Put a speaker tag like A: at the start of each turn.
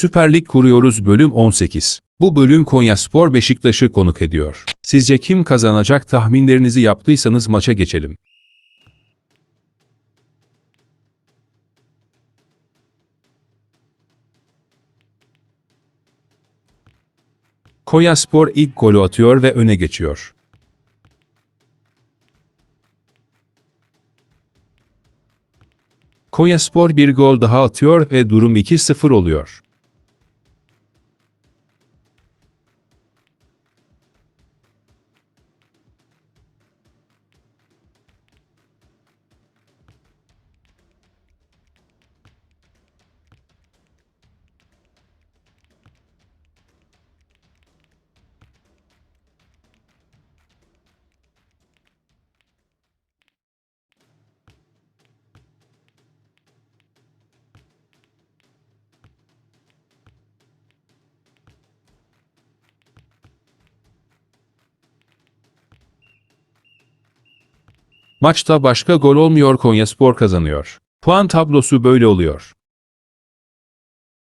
A: Süper Lig kuruyoruz bölüm 18. Bu bölüm Konyaspor Beşiktaş'ı konuk ediyor. Sizce kim kazanacak tahminlerinizi yaptıysanız maça geçelim. Konyaspor ilk golü atıyor ve öne geçiyor. Konyaspor bir gol daha atıyor ve durum 2-0 oluyor. Maçta başka gol olmuyor Konyaspor kazanıyor. Puan tablosu böyle oluyor.